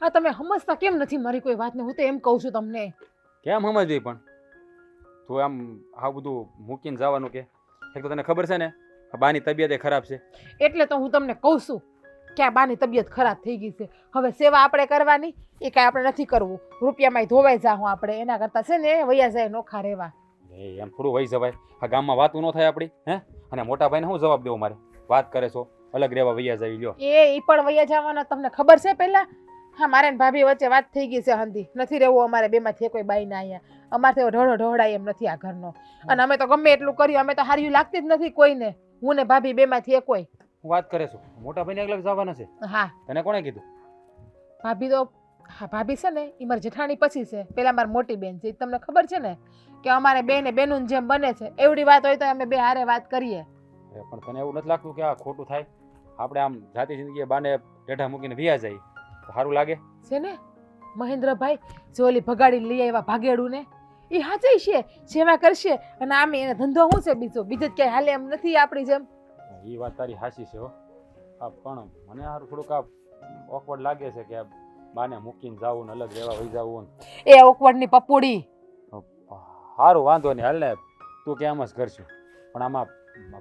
હા તમે સમજતા કેમ નથી મારી કોઈ વાતને? હું તો એમ કહું છું તમને. કેમ સમજવી પણ? તું આમ આ બધું મૂકીને જવાનું કે? એક તો તને ખબર છે ને આ બાની તબિયત એ ખરાબ છે. એટલે તો હું તમને કહું છું કે આ બાની તબિયત ખરાબ થઈ ગઈ છે. હવે સેવા આપણે કરવાની એ કાંઈ આપણે નથી કરવું. રૂપિયામાં ધોવાઈ જાઉં આપણે. એના કરતાં છે ને વૈયા જાય નોખા રહેવા. એમ થોડું વહી જવાય. આ ગામમાં વાતું ન થાય આપણી હે? અને મોટા ભાઈને હું જવાબ દેવો મારે? વાત કરે છો અલગ રહેવા વૈયા જાય લ્યો. એ ઈ પણ વૈયા જવાના. તમને ખબર છે પહેલા? હા મારે ને ભાભી વચ્ચે વાત થઈ ગઈ છે હંધી. નથી રહેવું અમારે બેમાંથી કોઈ બાઈ ના અહીંયા. અમારે તો ઢોળો ઢોળાય એમ નથી આ ઘરનો. અને અમે તો ગમે એટલું કર્યું અમે તો હાર્યું લાગતી જ નથી કોઈને. હું ને ભાભી બેમાંથી એક કોઈ. વાત કરે છું. મોટા ભાઈને એકલા જવાના છે. હા. તને કોણે કીધું? ભાભી તો હા ભાભી છે ને એ મારી જેઠાણી પછી છે. પેલા મારી મોટી બેન છે. તમને ખબર છે ને કે અમારે બે ને બેનું જેમ બને છે. એવડી વાત હોય તો અમે બે હારે વાત કરીએ. પણ તને એવું નથી લાગતું કે આ ખોટું થાય? આપણે આમ જાતિ જિંદગી બાને ટેઢા મૂકીને વ્યા જાય. સારું લાગે. છે ને? મહેન્દ્રભાઈ જે ઓલી ભગાડી લઈ આવ્યા ભાગેડું ને એ હાચે છે સેવા કરશે. અને આમે એને ધંધો શું છે બીજો? બીજો જ ક્યાંય હાલે એમ નથી આપણી જેમ. એ વાત તારી હાસી છે હો. આ પણ મને સારું થોડુંક આ ઓકવર્ડ લાગે છે કે બાને મૂકીને જાવું ને અલગ રહેવા વહી જવું એ ઓકવડની પપોડી. સારું વાંધો નહીં. હાલ ને તું કે આમ જ કરશું. પણ આમાં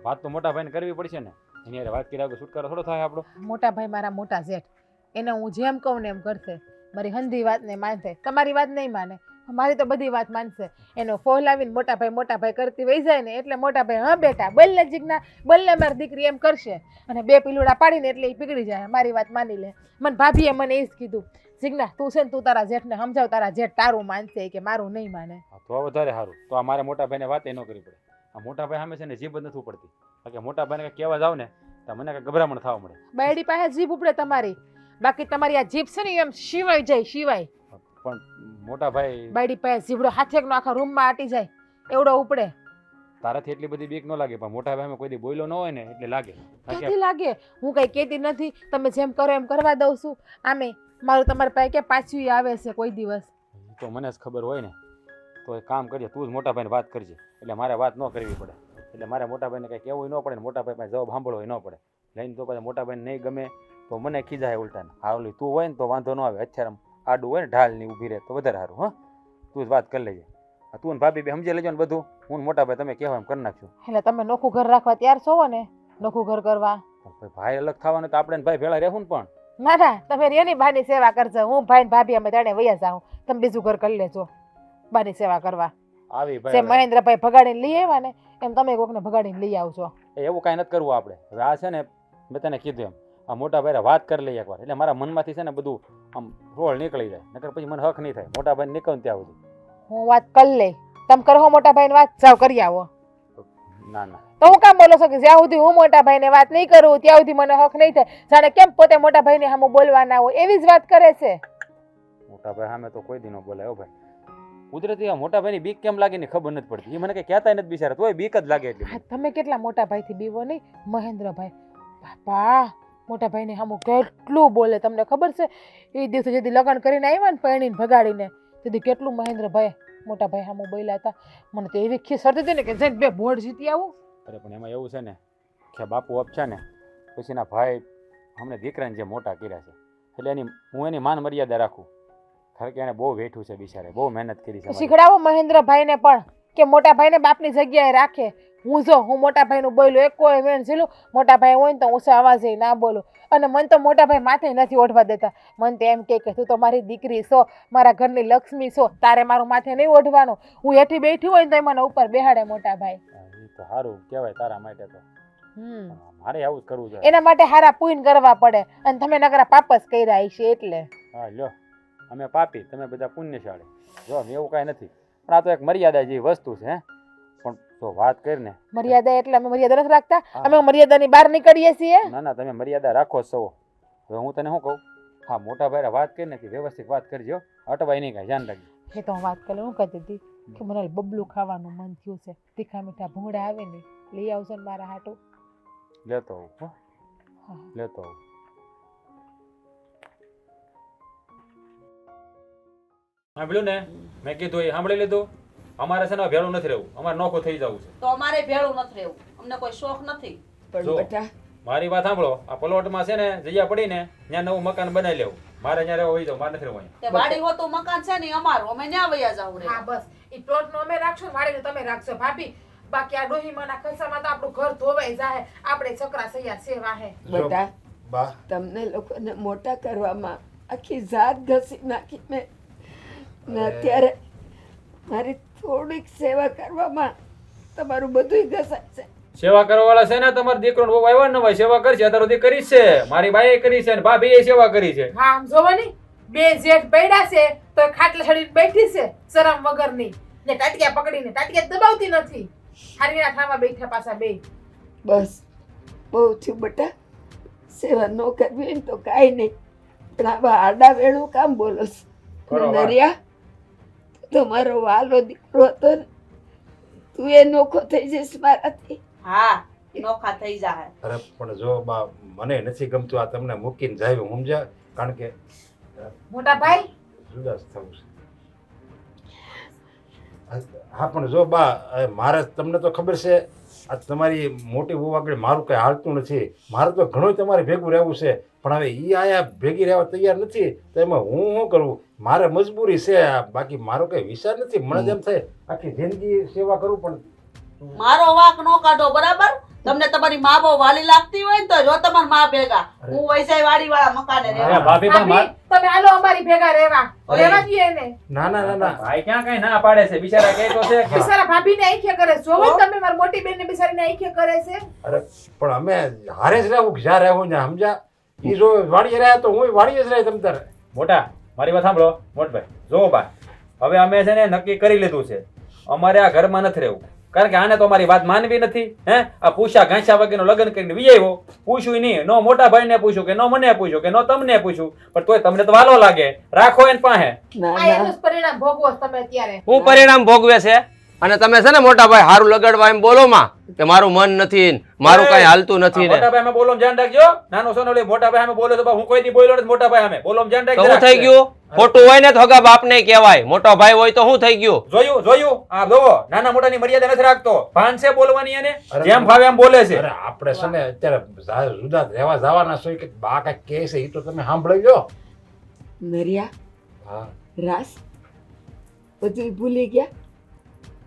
વાત તો મોટા ભાઈને કરવી પડશે ને. એની વાત કર્યા વગર છુટકારો થોડો થાય આપણો. મોટા ભાઈ મારા મોટા જેઠ. એને હું જેમ કહું ને એમ કરશે. મારી હંધી વાત ને માનશે. તમારી વાત નહીં માને. મારી તો બધી વાત માનશે. એનો ફોહલાવીને મોટા ભાઈ મોટા ભાઈ કરતી વહી જાય ને એટલે મોટા ભાઈ હા બેટા બલ્લે જીજ્ઞા બલ્લે મારી દીકરી એમ કરશે. અને બે પીલુડા પાડીને એટલે એ પીગળી જાય. મારી વાત માની લે. મને ભાભીએ મને એ જ કીધું જીજ્ઞા તું છે ને તું તારા જેઠને સમજાવ તારા જેઠ તારું માનશે કે મારું નહીં માને. તો વધારે સારું. તો આ મારે મોટા ભાઈને વાત ન કરવી પડે. આ મોટા ભાઈ સામે છે ને જીભ નથી પડતી કારણ કે મોટા ભાઈને કહેવા જાવ ને તો મને ગભરામણ થવા મળે. બાયડી પાસે જીભ ઉપડે તમારી. બાકી તમારી આ જીભ છે ને એમ શિવાય જાય શિવાય. પણ મોટા ભાઈ બાયડી પાસે જીભડો હાથેકનો આખા રૂમમાં આટી જાય એવડો ઉપડે. તારાથી એટલી બધી બીક ન લાગે પણ મોટા ભાઈ કોઈ દી બોલ્યો ન હોય ને એટલે લાગે. ક્યાંથી લાગે? હું કઈ કહેતી નથી તમે જેમ કરો એમ કરવા દઉં છું. આમે મારું તમારા પાસે કે પાછું આવે છે કોઈ દિવસ? તો મને જ ખબર હોય ને. તો એક કામ કરજે તું જ મોટા ભાઈને વાત કરજે. એટલે મારે વાત ન કરવી પડે. એટલે મારે મોટા ભાઈને કંઈ કહેવું ન પડે ને મોટા ભાઈ પાસે જવાબ સાંભળવો ન પડે. લઈને તો પછી મોટા ભાઈને નહીં ગમે. તો મને ખીજાય ઉલટાને. હા ઓલી તું હોય ને તો વાંધો ન આવે. અત્યારે આડું હોય ને ઢાલની ઊભી રહે તો વધારે સારું હા. તું જ વાત કરી લેજે. તું ને ભાભી બે સમજી લેજો ને બધું. હું મોટા ભાઈ તમે કહેવા એમ કરી નાખશું એટલે તમે નોખું ઘર રાખવા તૈયાર છો ને? નોખું ઘર કરવા. ભાઈ અલગ થવાનું તો આપણે ભાઈ ભેળા રહેવું ને પણ. ના ના તમે એની બાની સેવા કરજો. હું ભાઈ ને ભાભી અમે ત્રણે વૈયા જાઉં. તમે બીજું ઘર કરી લેજો. બાની સેવા કરવા. આવી ભાઈ. મહેન્દ્રભાઈ ભગાડીને લઈ આવ્યા ને એમ તમે કોકને ભગાડીને લઈ આવજો. એવું કાંઈ નથી કરવું આપણે. હવે આ છે ને મેં તને કીધું એમ. આ મોટાભાઈને વાત કરી લઈએ એકવાર. એટલે મારા મનમાંથી છે ને બધું આમ રોળ નીકળી જાય. નકર પછી મને હક નહીં થાય. મોટા ભાઈ નીકળ ત્યાં સુધી. હું વાત કરી લઈ. તમે કરો મોટા ભાઈને વાત. જાવ કરી આવો. ના ના. તો હું કામ બોલો છો કે જ્યાં સુધી હું મોટા ભાઈને વાત નહીં કરું ત્યાં સુધી મને હક નહીં થાય. જાણે કેમ પોતે મોટાભાઈ ને સામે બોલવાના હોય? એવી જ વાત કરે છે. મોટા ભાઈ સામે તો કોઈ દિનો બોલાયો ભાઈ. કુદરતી આ મોટા ભાઈની બીક કેમ લાગે ને ખબર નથી પડતી. એ મને કઈ કહેતા નથી બિચારા. તોય બીક જ લાગે એટલે તમે કેટલા મોટા ભાઈથી બીવો નહીં? મહેન્દ્રભાઈ. બાપા. મોટા ભાઈને સામું કેટલું બોલે તમને ખબર છે? એ દિવસે જેથી લગ્ન કરીને આવ્યા ને પરણીને ભગાડીને તેથી કેટલું મહેન્દ્રભાઈ મોટા ભાઈ સામું બોલ્યા હતા. મને તો એવી ખીસ હતી ને કે જઈને બે બોર્ડ જીતી આવું. અરે પણ એમાં એવું છે ને કે બાપુ અપ છે ને પછી એના ભાઈ અમને દીકરાને જે મોટા કર્યા છે એટલે એની હું એની માન મર્યાદા રાખું. કારણ કે એને બહુ વેઠું છે બિચારે બહુ મહેનત કરી છે શીખડાવો મહેન્દ્રભાઈને પણ કે મોટા ભાઈને બાપની જગ્યાએ રાખે. હું જો હું મોટાભાઈનું બોલું એક કોઈ મેન ઝીલું મોટાભાઈ હોય ને તો ઊંચા અવાજે ના બોલું. અને મન તો મોટાભાઈ માથે નથી ઓઢવા દેતા. મન તો એમ કે તું તો મારી દીકરી છો મારા ઘરની લક્ષ્મી છો તારે મારું માથે નહીં ઓઢવાનું. હું હેઠી બેઠી હોય ને તો મને ઉપર બેહાડે મોટા ભાઈ હા, ઈ તો સારું કહેવાય તારા માટે તો. હમ. મારે આવું જ કરવું જોઈએ એના માટે હારા પૂન કરવા પડે. અને તમે નકરા પાપસ કર્યા છે એટલે. હા લ્યો. અમે પાપી તમે બધા પુણ્યશાળી. જો એવું કાંઈ નથી. પણ આ તો એક મર્યાદા જેવી વસ્તુ છે હે. જો વાત કરીને. મર્યાદા એટલે અમે મર્યાદા નથી રાખતા. અમે મર્યાદાની બહાર નીકળીએ છીએ? ના ના તમે મર્યાદા રાખો છો. સૌ હવે હું તને શું કહું? હા મોટા ભાઈ વાત કરીને કે વ્યવસ્થિત વાત કરજો અટવાય નહીં કાંઈ ધ્યાન રાખજો. એ તો હું વાત કરે હું કહી હતી કે મને બબલું ખાવાનું મન થયું છે. તીખા મીઠા ભૂંગળા આવે ને લઈ આવશે ને મારા હાટું. લેતો આવું હો. હા. લેતો આવું. સાંભળ્યું ને? મેં કીધું એ સાંભળી લીધું? અમારે છે ને ભેળું નથી રહેવું. અમારે નોખું થઈ જવું છે. તો અમારે ભેળું નથી રહેવું. અમને કોઈ શોખ નથી. જો. મારી વાત સાંભળો. આ પ્લોટમાં છે ને જગ્યા પડી ને ત્યાં નવું મકાન બનાવી લેવું. મારે ત્યાં રહેવું હોય તો મારે નથી રહેવું અહીંયા. તે વાડી હોતું મકાન છે ને ઈ અમારું. અમે ન્યા વયા જાવ હા બસ. એ પ્લોટ નો અમે રાખશું વાડીને તમે રાખશો ભાભી બાકી આ ડોહીમાના ખર્ચામાં તો આપણું ઘર ધોવાઈ જાય આપણે છકરા સૈયા સેવા હે બધા બા. તમને લોકોને મોટા કરવામાં આખી જાત ઘસી નાખી મેં. ને અત્યારે મારી થોડીક સેવા કરવામાં તમારું બધું ઘસાય છે. સેવા કરવા વાળા છે ને તમારો દીકરો ને બહુ આવ્યા ને ભાઈ સેવા કરશે અત્યારે સુધી કરી છે. મારી બાઈએ કરી છે અને ભાભી એ સેવા કરી છે. હા આમ જોવો ને બે જેઠ પૈડા છે તો ખાટલા ચડીને બેઠી છે શરમ વગરની. ને ટાટિયા પકડીને ટાટિયા દબાવતી નથી. હારીના ઠામાં બેઠા પાછા બે. બસ બહુ થયું બટા. સેવા ન કરવી હોય ને તો કાંઈ નહીં. પણ આવા આડા વેળું કામ બોલો. નરિયા તું તો મારો વાલો દીકરો હતો ને તું એ નોખો થઈ જઈશ મારાથી. હા નોખા થઈ જાય અરે પણ જો બા મને નથી ગમતું આ તમને મૂકીને જાય સમજા કારણ કે મોટા ભાઈ? જુદાસ થવું છે. હા પણ જો બા મારે તમને તો ખબર છે આ તમારી મોટી બહુ આગળ મારું કંઈ હાલતું નથી. મારે તો ઘણું તમારે ભેગું રહેવું છે. પણ હવે એ આયા ભેગી રહેવા તૈયાર નથી તો એમાં હું શું કરું? મારે મજબૂરી છે બાકી મારો કઈ વિચાર નથી? મને જેમ થાય આખી જિંદગી સેવા કરું પણ મારો વાક નો કાઢો બરાબર? તમને તમારી મા બહુ વાલી લાગતી હોય ને તો જો તમાર મા ભેગા. હું વૈસાઈ વાડી વાળા મકાને રહેવા. ભાભી પણ તમે હાલો અમારી ભેગા રહેવા. રહેવા દઈએ ને ના ના ના ના. ભાઈ ક્યાં કઈ ના પાડે છે? બિચારા કે તો છે બિચારા ભાભી ને આંખે કરે. છે. જોવો ને તમે મારી મોટી બેનને બિચારીને આંખે કરે છે. અરે પણ અમે હારે જ રહેવું કે જ્યાં રહેવું ને સમજ્યા એ જો વાડીએ રહ્યા તો હું વાડીએ જ રહે તમ તારે. મોટા મારી વાત સાંભળો મોટભાઈ. જો બા હવે અમે છે ને નક્કી કરી લીધું છે. અમારે આ ઘરમાં નથી રહેવું. કારણ કે આને તો અમારી વાત માનવી નથી હે? આ પૂછા ઘાંસા વગેરેનું લગ્ન કરીને વિજયો પૂછ્યું નહીં. નો મોટા ભાઈને પૂછ્યું કે નો મને પૂછ્યું કે નો તમને પૂછ્યું. પણ તોય તમને તો વાલો લાગે. રાખો એને પાસે. પરિણામ ભોગવો તમે અત્યારે. હું પરિણામ ભોગવે છે? અને તમે છે ને મોટા ભાઈ હારું લગાડવા એમ બોલો માં કે મારું મન નથી મારું કઈ હાલતું નથી ને. મોટા ભાઈ અમે બોલો ધ્યાન રાખજો. નાનો સોનો ઓલી મોટા ભાઈ અમે બોલો તો હું કોઈ દી બોલ્યો નથી મોટા ભાઈ અમે. બોલો ધ્યાન રાખજો. શું થઈ ગયું? ખોટું હોય ને તો હગા બાપને કહેવાય. મોટો ભાઈ હોય તો શું થઈ ગયું? જોયું જોયું. આ જોવો નાના મોટાની મર્યાદા નથી રાખતો. ભાન છે બોલવાની એને? જેમ ભાવે એમ બોલે છે. અરે આપણે છે ને અત્યારે જુદા રહેવા જવાના છો. કે બા કઈ કહે છે એ તો તમે સાંભળી લો નરિયા હા. રાસ બધું ભૂલી ગયા?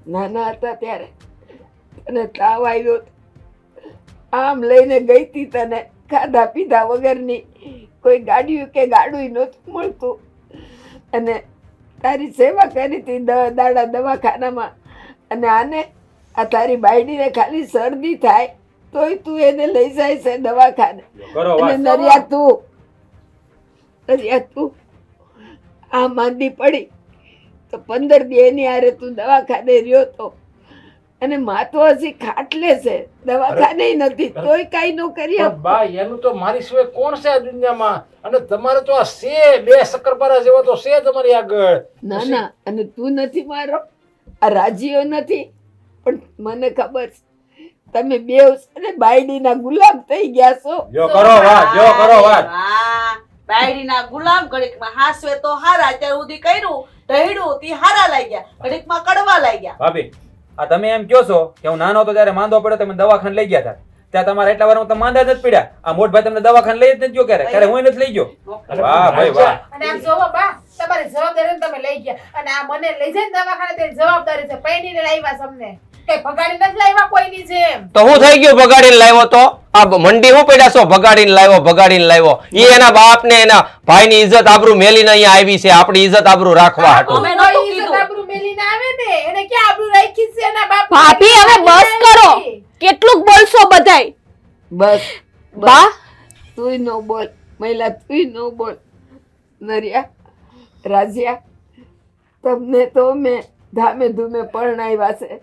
નાના હતા ત્યારે. તને તાવ આવ્યો આમ લઈને ગઈ તી તને ખાધા પીધા વગરની. કોઈ ગાડીયું કે ગાડું નહોતું મળતું. અને તારી સેવા કરી હતી દાડા દવાખાનામાં. અને આને આ તારી બાયડીને ખાલી શરદી થાય તોય તું એને લઈ જાય છે દવાખાને. અને નરિયા તું નરિયા તું આ માંદી પડી. તો પંદર દી એની આરે તું દવાખાને રહ્યો તો. અને માથો હજી ખાટલે છે. દવાખાને નથી તોય કાંઈ નો કરી બા એનું તો મારી સિવાય કોણ છે આ દુનિયામાં? અને તમારે તો આ છે બે શક્કરપારા જેવો તો છે તમારી આગળ. ના ના અને તું નથી મારો. આ રાજીઓ નથી. પણ મને ખબર છે તમે બે અને ને બાયડીના ગુલામ થઈ ગયા છો. જો કરો વાહ જો કરો વાહ હા બાયડીના ગુલામ ઘડીકમાં હાસવે તો હારા અત્યાર સુધી કર્યું ઢળ્યું તી હારા લાગ્યા ઘડીકમાં કડવા લાગ્યા. ભાભી આ તમે એમ કહો છો કે હું નાનો હતો ત્યારે માંદો પડ્યો તમે દવાખાને લઈ ગયા હતા. ત્યાં તમારે એટલા વાર તમે માંદા જ નથી પડ્યા. આ મોટભાઈ તમને દવાખાને લઈ જ નથી ગયો ક્યારે ક્યારે હું નથી લઈ ગયો? વાહ ભાઈ વાહ. અને આમ જોવો બા તમારી જવાબદારી તમે લઈ ગયા. અને આ મને લઈ જાય ને દવાખાને તે જવાબદારી છે. પૈણીને લાવ્યા છે અમને ભગાડી નથી લાવ્યા કોઈની જેમ. તો હું થઈ ગયું ભગાડીને લાવ્યો તો? આ મંડી હું પડ્યા છો? ભગાડીને લાવ્યો ભગાડીને લાવ્યો. ઈ એના બાપ ને એના ભાઈની ઇજ્જત આબરૂ મેલીને અહીંયા આવી છે. આપણી ઇજ્જત આબરૂ રાખવા હાટુ. અમે કોઈ નહોતું ઈજ્જત કીધું. આબરૂ મેલીને આવે ને એને ક્યાં આબરૂ રાખી છે એના બાપ? ભાભી હવે બસ કરો. કેટલુંક બોલશો બધાય. બસ બસ. બા? તુંય નો બોલ. મહિલા તુંય નો બોલ. નરિયા રાજ્યા તમને તો મેં ધામે ધૂમે પરણાવ્યા છે.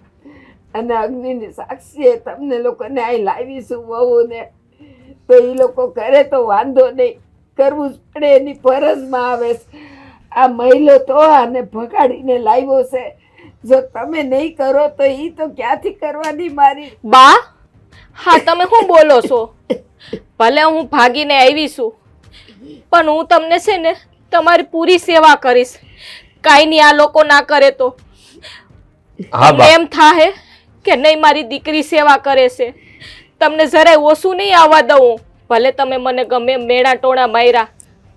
અને અગ્નિની સાક્ષીએ તમને લોકોને અહીં લાવીશું વહુને. તો એ લોકો કરે તો વાંધો નહીં. કરવું જ પડે એની ફરજમાં આવે છે. આ મહિલો તો આને ભગાડીને લાવ્યો છે. જો તમે નહીં કરો તો એ તો ક્યાંથી કરવાની મારી? બા હા તમે શું બોલો છો? ભલે હું ભાગીને આવી છું પણ હું તમને છે ને તમારી પૂરી સેવા કરીશ. કાંઈ નહીં આ લોકો ના કરે તો. હા એમ થાહે? કે નહીં મારી દીકરી સેવા કરે છે? તમને જરાય ઓછું નહીં આવવા દઉં ભલે તમે મને ગમે મેળા ટોણા માર્યા,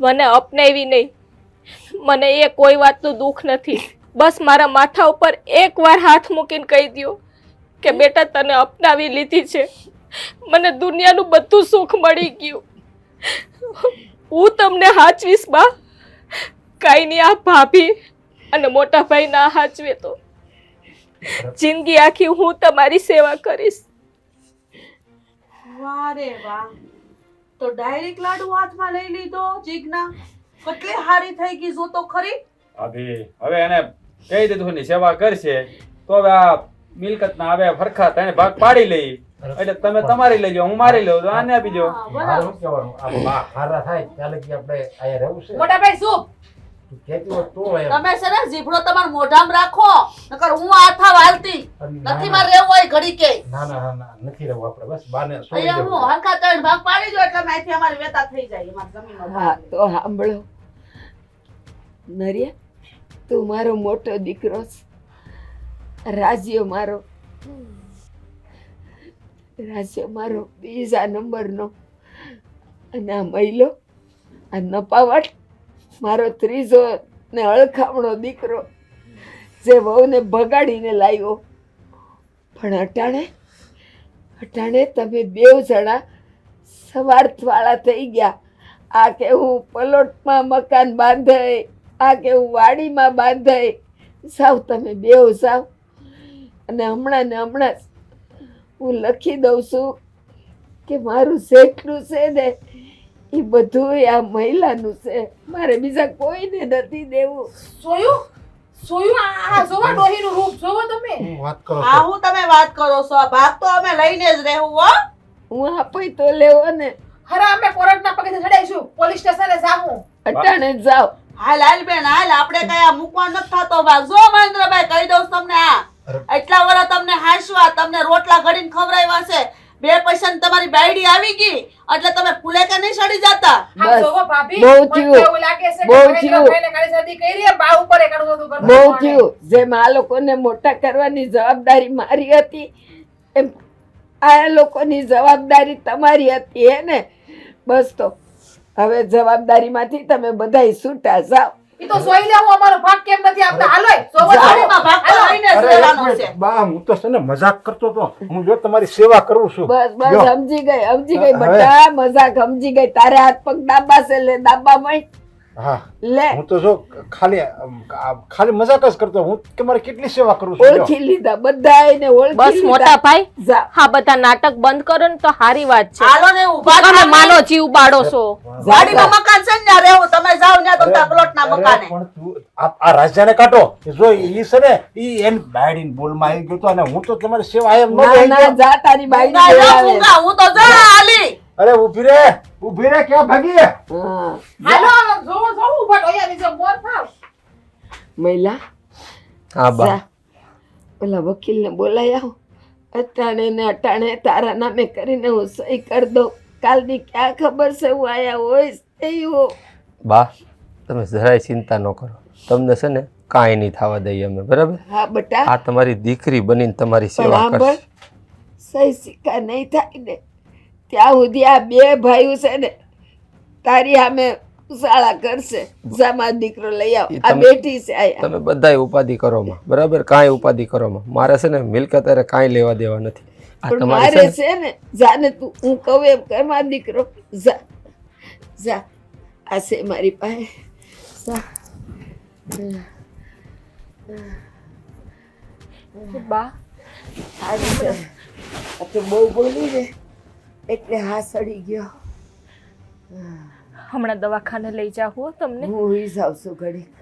મને અપનાવી નહીં. મને એ કોઈ વાતનું દુઃખ નથી. બસ મારા માથા ઉપર એકવાર હાથ મૂકીને કહી દ્યો કે બેટા તને અપનાવી લીધી છે. મને દુનિયાનું બધું સુખ મળી ગયું. હું તમને હાચવીશ બા. કાંઈ નહીં, આ ભાભી અને મોટા ભાઈ ના હાચવે તો. જિંદગી આખી હું તમારી સેવા કરીશ. વારે વાહ. તો ડાયરેક્ટ લાડુ હાથમાં લઈ લીધો જીજ્ઞા કેટલી હારી થઈ ગઈ જો તો ખરી. અભી હવે એને કહી દીધું ની સેવા કરશે. તો હવે આ મિલકત ના હવે ફરખા તને ભાગ પાડી લઈ. એટલે તમે તમારી લઈ જાઓ હું મારી લઉં તો આને આપી જાઓ હારા થાય ત્યારે કે આપણે અહીંયા રહેવું છે? મોટા ભાઈ શું? તું કહેતી હોત તો એમ. તમે છે ને જીભડો તમારા મોઢામાં રાખો નકર હું આથા વાલતી. નથી મારે રહેવું હોય ઘડી કે. ના ના ના, ના નથી રહેવું આપણે બસ બાને સોઈ અહીંયા હું હરખા ત્રણ ભાગ પાડી દો એટલે અહીંથી અમારી વેતા થઈ જાય અમારી જમીનનો હા તો સાંભળો. નરિયા તું મારો મોટો દીકરો છે. રાજ્ય મારો. રાજ્ય મારો બીજા નંબરનો. અને આ મહિલો આ નપાવટ મારો ત્રીજો ને અળખામણો દીકરો, જે વહુને ભગાડીને લાવ્યો. પણ અટાણે અટાણે તમે બેવ જણા સવાર્થવાળા થઈ ગયા. આ કે હું પલોટમાં મકાન બાંધાય, આ કે હું વાડીમાં બાંધાય. સાવ તમે બેવ સાવ અને હમણાં ને હમણાં હું લખી દઉં છું કે મારું જેટલું છે ને એ બધું આ મહિલાનું છે. મારે બીજા કોઈને નથી દેવું. સોયું? સોયું આ જોવો ડોહીનું રૂપ જોવો તમે. વાત કરો આ હું તમે વાત કરો છો. આ ભાગ તો અમે લઈને જ રહેવું હો. હું આપે તો લેવો ને. હરા અમે કોરટના પગે ચડાઈશું. પોલીસ સ્ટેશને જાવું. અટાણે જ જાઓ. હાલ હાલ બેન હાલ. આપણે કઈ આ મૂકવા ન થતો. ભાગ જો મહેન્દ્રભાઈ કહી દઉં તમને આ. એટલા વર્ષ તમને હાંસવા તમને રોટલા ઘડીને ખવડાવ્યા છે. બે પૈસા તમારી બાયડી આવી ગઈ એટલે તમે ફૂલે કે નહીં સડી જતા. બહુ થયું. એવું લાગે છે બહુ થયું. બહુ થયું. જેમ આ લોકોને મોટા કરવાની જવાબદારી મારી હતી એમ આ લોકોની જવાબદારી તમારી હતી હે ને? બસ તો. હવે જવાબદારીમાંથી તમે બધાય છૂટા જાઓ. ઈ તો સોઈ લેવું અમારો ભાગ કેમ નથી? આપતા ભાગ તો લઈને છે. બા હું તો છે ને મજાક કરતો તો હું જો તમારી સેવા કરું છું. બસ બસ સમજી ગઈ સમજી ગઈ. બધા મજાક સમજી ગઈ. તારે હાથ પગ દાબા છે લે દાબા મય. હા. લે. હું તો જો ખાલી ખાલી મજાક જ કરતો. હું કે મારે કેટલી સેવા કરું છું ઓળખી લીધા બધાયને ઓળખી બસ મોટા ભાઈ હા બધા નાટક બંધ કરો ને તો સારી વાત છે. હાલો ને ઊભા તમે. માનો જીવ બાળો છો. ગાડીમાં મકાન છે ને રહેવું. તમે મકાને. પણ તું આ રાજાને કાઢો. જો ઈ છે ને ઈ એન બોલમાં આવી ગયો તો અને હું તો તમારી સેવા એમ ન રહી ના. હું તો જા અરે ઊભી રે ઊભી રે ક્યાં ભાગી હા? હાલો જોવો જોવો ઊભા ડોહિયા નીચે મોર થાવ. મહિલા હા બા. ઓલા વકીલને બોલાઈ આવો. અટાણે ને અટાણે તારા નામે કરીને હું સહી કરી દઉં. કાલની ક્યાં ખબર છે હું આયા હોઈશ? એવું બા તમે જરાય ચિંતા ન કરો. તમને છે ને કાંઈ નહીં થવા દઈએ અમે બરાબર? હા બટા. આ તમારી દીકરી બનીને તમારી સેવા કરશે. સહી સિક્કા નહીં થાય ને. ત્યાં સુધી આ બે ભાઈઓ છે ને તારી સામે શાળા કરશે. જામા દીકરો લઈ આવ. આ બેટી બેઠી છે તમે બધાય ઉપાધિ કરો માં બરાબર? કાંઈ ઉપાધિ કરો માં મારે છે ને મિલકત અરે કાંઈ લેવા દેવા નથી. મારે છે ને જાને તું હું કહું એમ કર માર દીકરો જા જા. આ છે મારી પાસે. જા બા આજે છે આ તો બહુ બોલી ને એટલે હા સડી ગયો. હમણાં દવાખાને લઈ જાવ તમને. હું ઈ જાઉં છું ઘડીક.